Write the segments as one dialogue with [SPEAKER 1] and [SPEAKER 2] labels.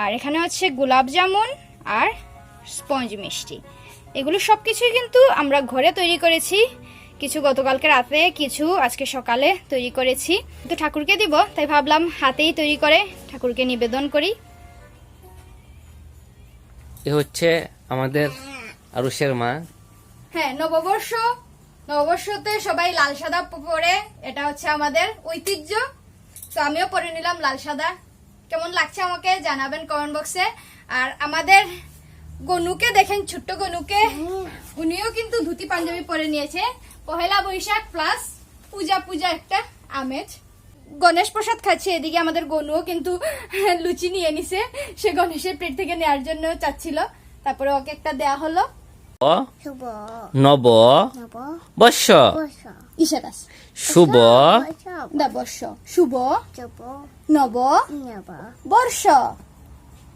[SPEAKER 1] আর এখানে হচ্ছে গোলাপ জামুন আর স্পঞ্জ মিষ্টি। এগুলো সব কিছুই কিন্তু আমরা ঘরে তৈরি করেছি। কিছু গতকালকে রাতে কিছু আজকে সকালে তৈরি করেছি। তো ঠাকুরকে দিব তাই ভাবলাম হাতেই তৈরি করে ঠাকুরকে নিবেদন করি।
[SPEAKER 2] এ হচ্ছে আমাদের আরুষের মা।
[SPEAKER 1] হ্যাঁ নববর্ষ নববর্ষতে সবাই লাল সাদা পরে এটা হচ্ছে আমাদের ঐতিহ্য। তো আমিও পরে নিলাম লাল সাদা। কেমন লাগছে আমাকে জানাবেন কমেন্ট বক্সে আর আমাদের গনুকে দেখেন, ছোট্ট গনুকে। উনিও কিন্তু ধুতি পাঞ্জাবি পরে নিয়েছে। পহেলা বৈশাখ প্লাস পূজা পূজা একটা আমেজ। গণেশ প্রসাদ খাচ্ছে এদিকে, আমাদের গনুও কিন্তু লুচি নিয়ে নিছে। সে গণেশের পেট থেকে নেওয়ার জন্য চাচ্ছিল। তারপরে ওকে একটা দেয়া হলো।
[SPEAKER 2] নব
[SPEAKER 3] নব
[SPEAKER 2] বর্ষ।
[SPEAKER 3] বর্ষ।
[SPEAKER 2] শুভ।
[SPEAKER 3] বর্ষ।
[SPEAKER 1] শুভ। নব। বর্ষ।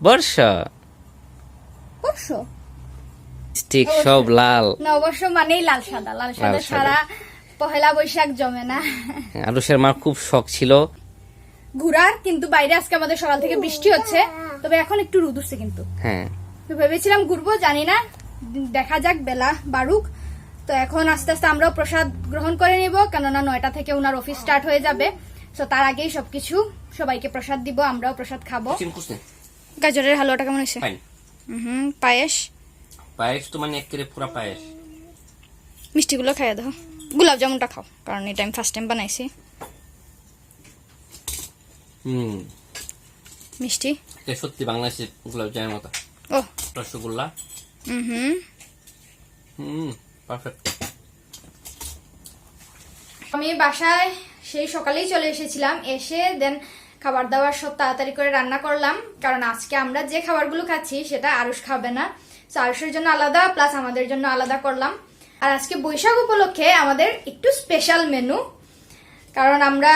[SPEAKER 2] বর্ষ।
[SPEAKER 1] বর্ষ।
[SPEAKER 2] স্টিক সব লাল।
[SPEAKER 1] নববর্ষ মানেই লাল সাদা। লাল সাদা ছাড়া পহেলা বৈশাখ জমে না।
[SPEAKER 2] আরুষের মার খুব শখ ছিল।
[SPEAKER 1] ঘুরার কিন্তু বাইরে আজকে আমাদের সকাল থেকে বৃষ্টি হচ্ছে। তবে এখন একটু রোদ উঠছে কিন্তু।
[SPEAKER 2] হ্যাঁ।
[SPEAKER 1] ভেবেছিলাম ঘুরবো জানি না। দেখা যাক বেলা বারুক। তো এখন আস্তে আস্তে আমরাও প্রসাদ গ্রহণ করে নিব কেননা নয়টা থেকে ওনার অফিস স্টার্ট হয়ে যাবে। তো তার আগেই সবকিছু সবাইকে প্রসাদ দিব আমরাও প্রসাদ খাব। গাজরের হালুয়াটা কেমন হয়েছে? হুম পায়েস?
[SPEAKER 2] পায়েস তো মানে একেবারে পুরা পায়েস।
[SPEAKER 1] মিষ্টিগুলো খাইয়ে দাও। গোলাপ জামুনটা খাও কারণ এটা আমি ফার্স্ট টাইম বানাইছি।
[SPEAKER 2] হুম।
[SPEAKER 1] মিষ্টি?
[SPEAKER 2] এটা সত্যি বাংলাদেশের গোলাপ জামের মতো।
[SPEAKER 1] ও
[SPEAKER 2] রসগোল্লা।
[SPEAKER 1] হুম হুম
[SPEAKER 2] হুম পারফেক্ট
[SPEAKER 1] আমি বাসায় সেই সকালেই চলে এসেছিলাম। এসে দেন খাবার দাবার সব তাড়াতাড়ি করে রান্না করলাম। কারণ আজকে আমরা যে খাবারগুলো খাচ্ছি সেটা আরুষ খাবে না। আরুষের জন্য আলাদা প্লাস আমাদের জন্য আলাদা করলাম। আর আজকে বৈশাখ উপলক্ষে আমাদের একটু স্পেশাল মেনু কারণ আমরা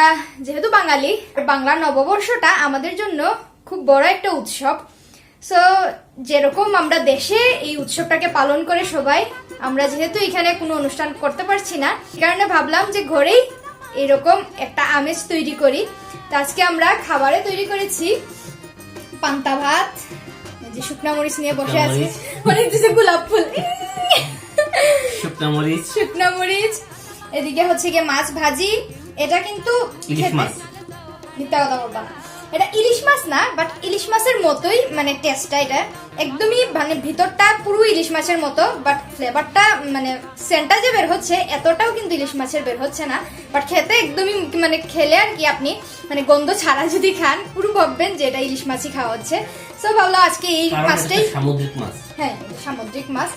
[SPEAKER 1] যেহেতু বাঙালি বাংলার নববর্ষটা আমাদের জন্য খুব বড় একটা উৎসব। সো যেরকম আমরা দেশে এই উৎসবটাকে পালন করে সবাই আমরা যেহেতু এখানে কোনো অনুষ্ঠান করতে পারছি না সে কারণে ভাবলাম যে ঘরেই এরকম একটা আমেজ তৈরি করি। তো আজকে আমরা খাবারে তৈরি করেছি পান্তা ভাত যে শুকনা মরিচ নিয়ে বসে আছি। দিছে গোলাপ ফুল।
[SPEAKER 2] শুকনা মরিচ।
[SPEAKER 1] শুকনা মরিচ এদিকে হচ্ছে গিয়ে মাছ ভাজি এটা কিন্তু খেতে-। মিথ্যা কথা বলবা না এটা ইলিশ মাছ না বাট ইলিশ মাছের মতোই মানে টেস্টটা এটা। একদমই মানে ভিতরটা পুরো ইলিশ মাছের মতো বাট ফ্লেভারটা মানে সেন্টটা যে বের হচ্ছে এতটাও কিন্তু ইলিশ মাছের বের হচ্ছে না। বাট খেতে একদমই মানে খেলে আর কি আপনি মানে গন্ধ ছাড়া যদি খান পুরো ভাববেন যে এটা ইলিশ মাছই খাওয়া হচ্ছে। সো ভাবলাম আজকে এই মাছটাই
[SPEAKER 2] সামুদ্রিক মাছ।
[SPEAKER 1] হ্যাঁ সামুদ্রিক মাছ।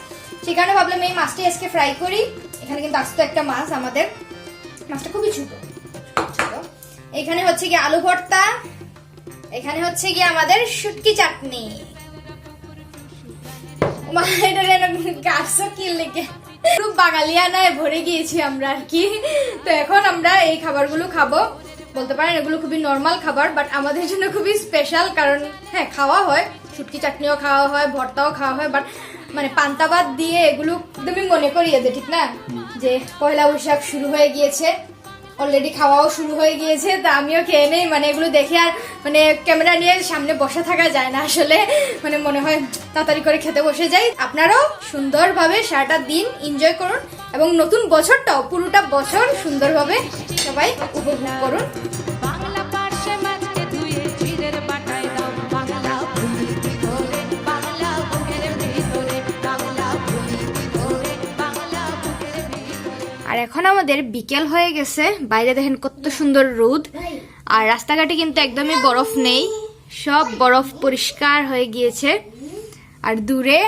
[SPEAKER 1] সেই কারণে ভাবলাম এই মাছটাই আজকে ফ্রাই করি। এখানে কিন্তু আস্ত একটা মাছ আমাদের। মাছটা খুবই ছোট। এখানে হচ্ছে কি আলু ভর্তা এখানে হচ্ছে কি আমাদের শুটকি চাটনি। মা, এটা যেন গাছও কি লেগে। বাঙালিয়ানায় ভরে গিয়েছি আমরা আর কি। তো এখন আমরা এই খাবারগুলো খাব। বলতে পারেন এগুলো খুবই নর্মাল খাবার বাট আমাদের জন্য খুবই স্পেশাল কারণ হ্যাঁ খাওয়া হয়। শুটকি চাটনিও খাওয়া হয় ভর্তাও খাওয়া হয় বাট মানে পান্তা ভাত দিয়ে এগুলো তুমি মনে করিয়ে দে ঠিক না? যে পয়লা বৈশাখ শুরু হয়ে গিয়েছে। অলরেডি খাওয়াও শুরু হয়ে গিয়েছে, তা আমিও খেয়ে নেই। মানে এগুলো দেখে আর মানে ক্যামেরা নিয়ে সামনে বসে থাকা যায় না আসলে। মানে মনে হয় তাড়াতাড়ি করে খেতে বসে যাই। আপনারাও সুন্দরভাবে সারাটা দিন এনজয় করুন এবং নতুন বছরটাও, পুরোটা বছর সুন্দরভাবে সবাই উপভোগ করুন। আর এখন আমাদের বিকেল হয়ে গেছে। বাইরে দেখেন কত সুন্দর রোদ। আর রাস্তাঘাটে কিন্তু একদমই বরফ নেই। সব বরফ পরিষ্কার হয়ে গিয়েছে। আর দূরে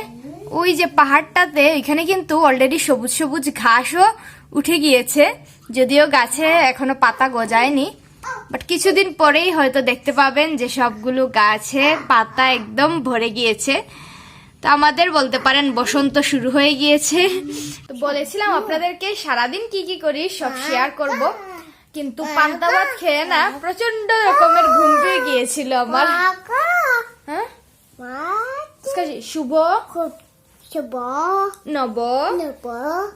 [SPEAKER 1] ওই যে পাহাড়টাতে এখানে কিন্তু অলরেডি সবুজ সবুজ ঘাসও উঠে গিয়েছে। যদিও গাছে এখনও পাতা গজায়নি। বাট কিছুদিন পরেই হয়তো দেখতে পাবেন যে সবগুলো গাছে পাতা একদম ভরে গিয়েছে। তো আমাদের বলতে পারেন বসন্ত শুরু হয়ে গিয়েছে। তো বলেছিলাম আপনাদেরকে সারাদিন কি কি করি সব শেয়ার করব। কিন্তু পান্তা ভাত খেয়ে না প্রচণ্ড রকমের ঘুম পেয়ে গিয়েছিল আমার। হ্যাঁ? শুভ?
[SPEAKER 3] শুভ।
[SPEAKER 1] নব?
[SPEAKER 3] নব।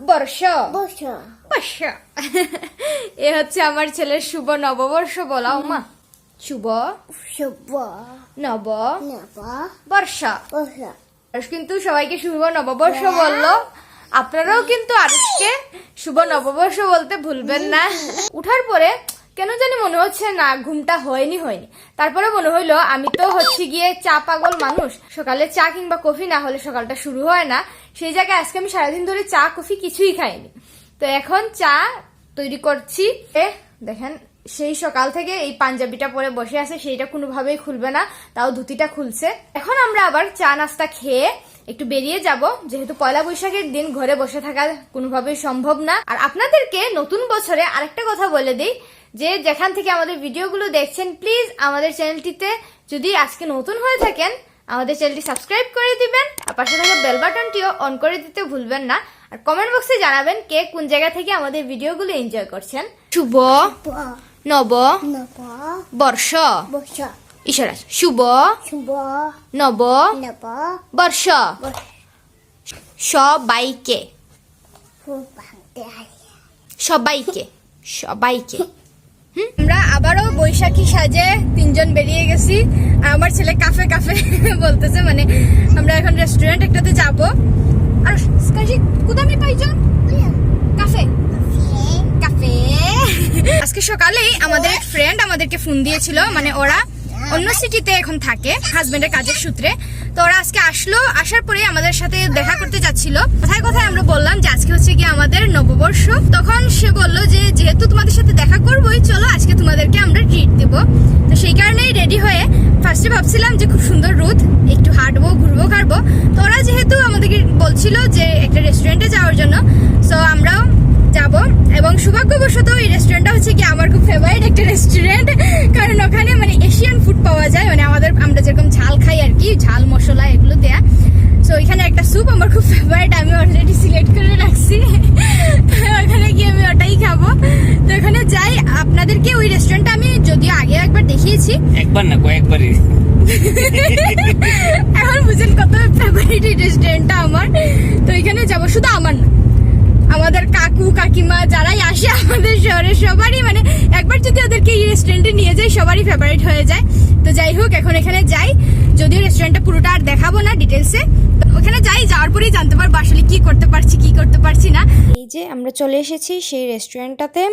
[SPEAKER 1] বর্ষ?
[SPEAKER 3] বর্ষ।
[SPEAKER 1] বর্ষ। এ হচ্ছে আমার ছেলের শুভ নববর্ষ বলাও মা। শুভ?
[SPEAKER 3] শুভ।
[SPEAKER 1] নব?
[SPEAKER 3] নব।
[SPEAKER 1] বর্ষ?
[SPEAKER 3] বর্ষ।
[SPEAKER 1] কিন্তু সবাইকে শুভ নববর্ষ বলল। আপনারাও কিন্তু আরুষকে শুভ নববর্ষ বলতে ভুলবেন না। উঠার পরে কেন জানি মনে হচ্ছে না ঘুমটা হয়নি হয়নি। তারপরে মনে হইল আমি তো হচ্ছে গিয়ে চা পাগল মানুষ। সকালে চা কিংবা কফি না হলে সকালটা শুরু হয় না। সেই জায়গায় আজকে আমি সারাদিন ধরে চা কফি কিছুই খাইনি। তো এখন চা তৈরি করছি। এ দেখেন সেই সকাল থেকে এই পাঞ্জাবিটা পরে বসে আছে, সেইটা কোনোভাবেই খুলবে না, তাও ধুতিটা খুলছে। এখন আমরা আবার চা নাস্তা খেয়ে একটু বেরিয়ে যাব, যেহেতু পয়লা বৈশাখের দিন ঘরে বসে থাকা কোনোভাবেই সম্ভব না। আর আপনাদেরকে নতুন বছরে আরেকটা কথা বলে দিই, যে যেখান থেকে আমাদের ভিডিওগুলো দেখছেন, প্লিজ আমাদের চ্যানেলটিতে যদি আজকে নতুন হয়ে থাকেন, আমাদের চ্যানেলটি সাবস্ক্রাইব করে দিবেন, আর পাশে থাকা বেল বাটনটিও অন করে দিতে ভুলবেন না, আর কমেন্ট বক্সে জানাবেন কে কোন জায়গা থেকে আমাদের ভিডিওগুলো এনজয় করছেন। শুভ নব
[SPEAKER 3] নব
[SPEAKER 1] বর্ষ
[SPEAKER 3] বর্ষ
[SPEAKER 1] ঈশ্বরা শুভ
[SPEAKER 3] শুভ
[SPEAKER 1] নব
[SPEAKER 3] নব
[SPEAKER 1] বর্ষ সবাইকে। সবাইকে। সবাইকে হুম, আমরা আবারও বৈশাখী সাজে তিনজন বেরিয়ে গেছি। আর আমার ছেলে কাফে কাফে বলতেছে মানে আমরা এখন রেস্টুরেন্ট একটাতে যাব। আর কোথায় পাইজন কাফে কাফে আজকে সকালেই আমাদের ফ্রেন্ড আমাদেরকে ফোন দিয়েছিল মানে ওরা অন্য সিটিতে এখন থাকে হাজবেন্ডের কাজের সূত্রে। তো ওরা আজকে আসলো, আসার পরে আমাদের সাথে দেখা করতে যাচ্ছিল। কথায় কথায় আমরা বললাম যে আজকে হচ্ছে কি আমাদের নববর্ষ। তখন সে বলল যে, যেহেতু তোমাদের সাথে দেখা করবোই, চলো আজকে তোমাদেরকে আমরা ট্রিট দেবো। তো সেই কারণেই রেডি হয়ে ফার্স্টে ভাবছিলাম যে খুব সুন্দর রোদ, একটু হাঁটবো, ঘুরবো ঘাড়বো তো ওরা যেহেতু আমাদেরকে বলছিল যে একটা রেস্টুরেন্টে যাওয়ার জন্য সো আমরাও যাব এবং সৌভাগ্যবশত এই রেস্টুরেন্টটা হচ্ছে কি আমার খুব ফেভারিট একটা রেস্টুরেন্ট কারণ ওখানে মানে এশিয়ান ফুড পাওয়া যায় মানে আমাদের আমরা যেরকম ঝাল খাই আর কি ঝাল মশলা এগুলো দেয়া। সো এখানে একটা স্যুপ আমার খুব ফেভারিট আমি অলরেডি সিলেক্ট করে রাখছি। ওখানে গিয়ে আমি ওটাই খাব। তো ওখানে যাই আপনাদেরকে ওই রেস্টুরেন্টটা আমি যদিও আগে একবার দেখিয়েছি।
[SPEAKER 2] একবার না কয়েকবারই।
[SPEAKER 1] এখন বুঝেন কত ফেভারিট এই রেস্টুরেন্টটা আমার। তো এখানে যাব শুধু আমার না। আমাদের কাকু, কাকিমা যারাই আসে আমাদের শহরে, সবারই মানে একবার যদি ওদেরকে এই রেস্টুরেন্টে নিয়ে যাই, সবারই ফেভারিট হয়ে যায়। তো যাই হোক, এখন এখানে যাই। যদিও রেস্টুরেন্টটা পুরোটা আর দেখাবো না ডিটেলসে ওখানে যাই, যাওয়ার পরেই জানতে পারব আসলে কি করতে পারছি, কি করতে পারছি না। এই যে আমরা চলে এসেছি সেই রেস্টুরেন্টটাতে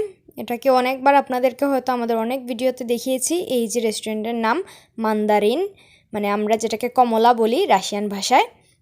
[SPEAKER 1] এটাকে অনেকবার আপনাদেরকে হয়তো আমাদের অনেক ভিডিওতে দেখিয়েছি। এই যে রেস্টুরেন্টের নাম মান্দারিন মানে আমরা যেটাকে কমলা বলি রাশিয়ান ভাষায়।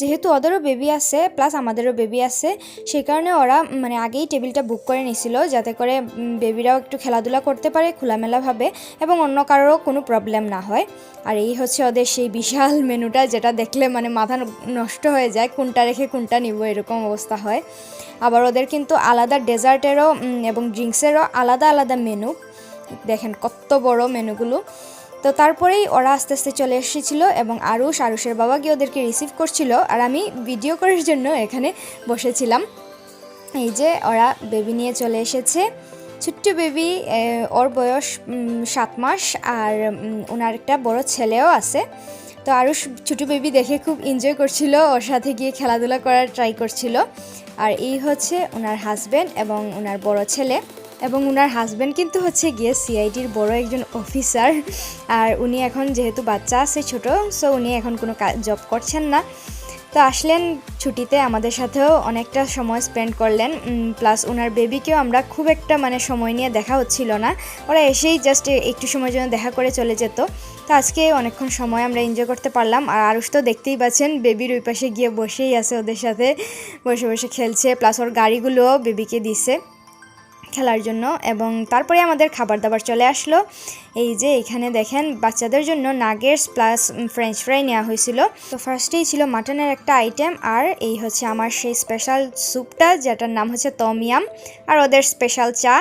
[SPEAKER 1] যেহেতু ওদেরও বেবি আছে প্লাস আমাদেরও বেবি আছে, সেই কারণে ওরা মানে আগেই টেবিলটা বুক করে নিছিল যাতে করে বেবিরাও একটু খেলাধুলা করতে পারে খোলামেলাভাবে এবং অন্য কারোরও কোনো প্রবলেম না হয়। আর এই হচ্ছে ওদের সেই বিশাল মেনুটা যেটা দেখলে মানে মাথা নষ্ট হয়ে যায়, কোনটা রেখে কোনটা নিব, এরকম অবস্থা হয়। আবার ওদের কিন্তু আলাদা ডেজার্টেরও এবং ড্রিঙ্কসেরও আলাদা আলাদা মেনু দেখেন কত বড় মেনুগুলো তো তারপরেই ওরা আস্তে আস্তে চলে এসেছিল এবং আরুষ, আরুষের বাবা গিয়ে ওদেরকে রিসিভ করছিল আর আমি ভিডিও করার জন্য এখানে বসেছিলাম। এই যে ওরা বেবি নিয়ে চলে এসেছে। ছোট্ট বেবি ওর বয়স সাত মাস আর ওনার একটা বড় ছেলেও আছে। তো আরও ছোটো বেবি দেখে খুব এনজয় করছিল, ওর সাথে গিয়ে খেলাধুলা করার ট্রাই করছিল। আর এই হচ্ছে ওনার হাজব্যান্ড এবং ওনার বড় ছেলে। এবং ওনার হাজব্যান্ড কিন্তু হচ্ছে গিয়ে সিআইডির বড় একজন অফিসার আর উনি এখন যেহেতু বাচ্চা আছে ছোট সো উনি এখন কোনো জব করছেন না। তো আসলেন ছুটিতে আমাদের সাথেও অনেকটা সময় স্পেন্ড করলেন। প্লাস ওনার বেবিকেও আমরা খুব একটা মানে সময় নিয়ে দেখা হচ্ছিল না। ওরা এসেই জাস্ট একটু সময়ের জন্য দেখা করে চলে যেত। তো আজকে অনেকক্ষণ সময় আমরা এনজয় করতে পারলাম। আর আরুষ তো দেখতেই পাচ্ছেন বেবির ওই পাশে গিয়ে বসেই আছে ওদের সাথে। বসে বসে খেলছে প্লাস ওর গাড়িগুলোও বেবিকে দিছে। খেলার জন্য এবং তারপরে আমাদের খাবার দাবার চলে আসলো। এই যে এখানে দেখেন, বাচ্চাদের জন্য নাগেটস প্লাস ফ্রেঞ্চ ফ্রাই নেওয়া হয়েছিল। তো ফার্স্টেই ছিল মাটনের একটা আইটেম আর এই হচ্ছে আমার সেই স্পেশাল স্যুপটা যেটার নাম হচ্ছে তমিয়াম আর ওদের স্পেশাল চা,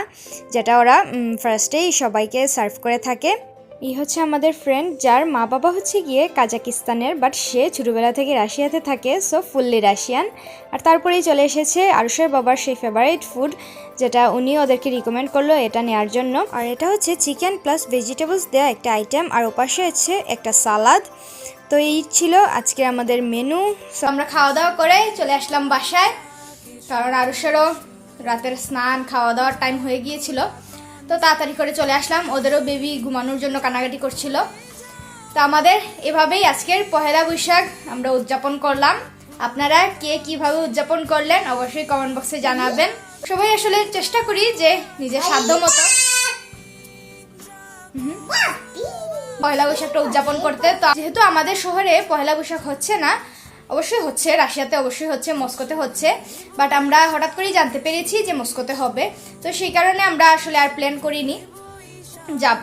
[SPEAKER 1] যেটা ওরা ফার্স্টেই সবাইকে সার্ভ করে থাকে। এই হচ্ছে আমাদের ফ্রেন্ড যার মা বাবা হচ্ছে গিয়ে কাজাকিস্তানের বাট সে ছোটোবেলা থেকে রাশিয়াতে থাকে সো ফুললি রাশিয়ান আর তারপরেই চলে এসেছে আরুষের বাবার সেই ফেভারিট ফুড যেটা উনি ওদেরকে রিকমেন্ড করল এটা নেওয়ার জন্য। আর এটা হচ্ছে চিকেন প্লাস ভেজিটেবলস দেওয়া একটা আইটেম আর ওপাশে হচ্ছে একটা সালাদ তো এই ছিল আজকে আমাদের মেনু সো আমরা খাওয়া দাওয়া করে চলে আসলাম বাসায়, কারণ আরুষেরও রাতের স্নান খাওয়া দাওয়ার টাইম হয়ে গিয়েছিল। তো তাড়াতাড়ি করে চলে আসলাম। ওদেরও বেবি ঘুমানোর জন্য কানাকাটি করছিল। তো আমাদের এভাবেই আজকের পহেলা বৈশাখ আমরা উদযাপন করলাম। আপনারা কে কীভাবে উদযাপন করলেন অবশ্যই কমেন্ট বক্সে জানাবেন। সবাই আসলে চেষ্টা করি যে নিজের সাধ্য মতো পয়লা বৈশাখটা উদযাপন করতে। তো যেহেতু আমাদের শহরে পয়লা বৈশাখ হচ্ছে না অবশ্যই হচ্ছে, রাশিয়াতে অবশ্যই হচ্ছে, মস্কোতে হচ্ছে। বাট আমরা হঠাৎ করেই জানতে পেরেছি যে মস্কোতে হবে। তো সেই কারণে আমরা আসলে আর প্ল্যান করিনি যাব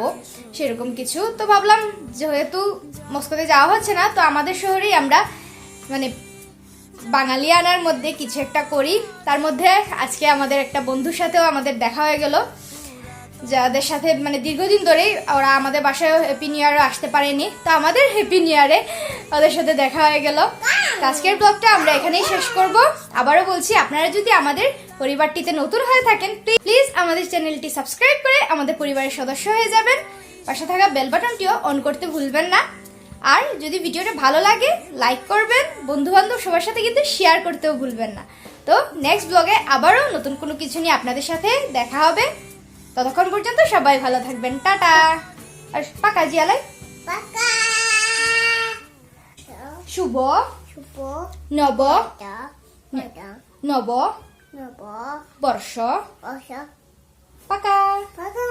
[SPEAKER 1] সেরকম কিছু। তো ভাবলাম, যেহেতু মস্কোতে যাওয়া হচ্ছে না, তো আমাদের শহরেই আমরা মানে বাঙালিয়ানার মধ্যে কিছু একটা করি। তার মধ্যে আজকে আমাদের একটা বন্ধুর সাথেও আমাদের দেখা হয়ে গেল। যাদের সাথে মানে দীর্ঘদিন ধরেই ওরা আমাদের বাসায় হ্যাপি নিউ ইয়ারও আসতে পারেনি, তো আমাদের হ্যাপি নিউ ইয়ারে ওদের সাথে দেখা হয়ে গেল। আজকের ব্লগটা আমরা এখানেই শেষ করব। আবারও বলছি, আপনারা যদি আমাদের পরিবারটিতে নতুন হয়ে থাকেন প্লিজ আমাদের চ্যানেলটি সাবস্ক্রাইব করে আমাদের পরিবারের সদস্য হয়ে যাবেন। পাশে থাকা বেল বাটনটিও অন করতে ভুলবেন না। আর যদি ভিডিওটা ভালো লাগে লাইক করবেন। বন্ধু বান্ধব সবার সাথে কিন্তু শেয়ার করতেও ভুলবেন না। তো নেক্সট ব্লগে আবারও নতুন কোনো কিছু নিয়ে আপনাদের সাথে দেখা হবে। ততক্ষণ পর্যন্ত সবাই ভালো থাকবেন। টাটা। আর পাকা জিয়ালাই।
[SPEAKER 3] পাকা।
[SPEAKER 1] শুভ।
[SPEAKER 3] শুভ।
[SPEAKER 1] নব। নব।
[SPEAKER 3] নব।
[SPEAKER 1] বর্ষ।
[SPEAKER 3] বর্ষ।
[SPEAKER 1] পাকা।
[SPEAKER 3] পাকা।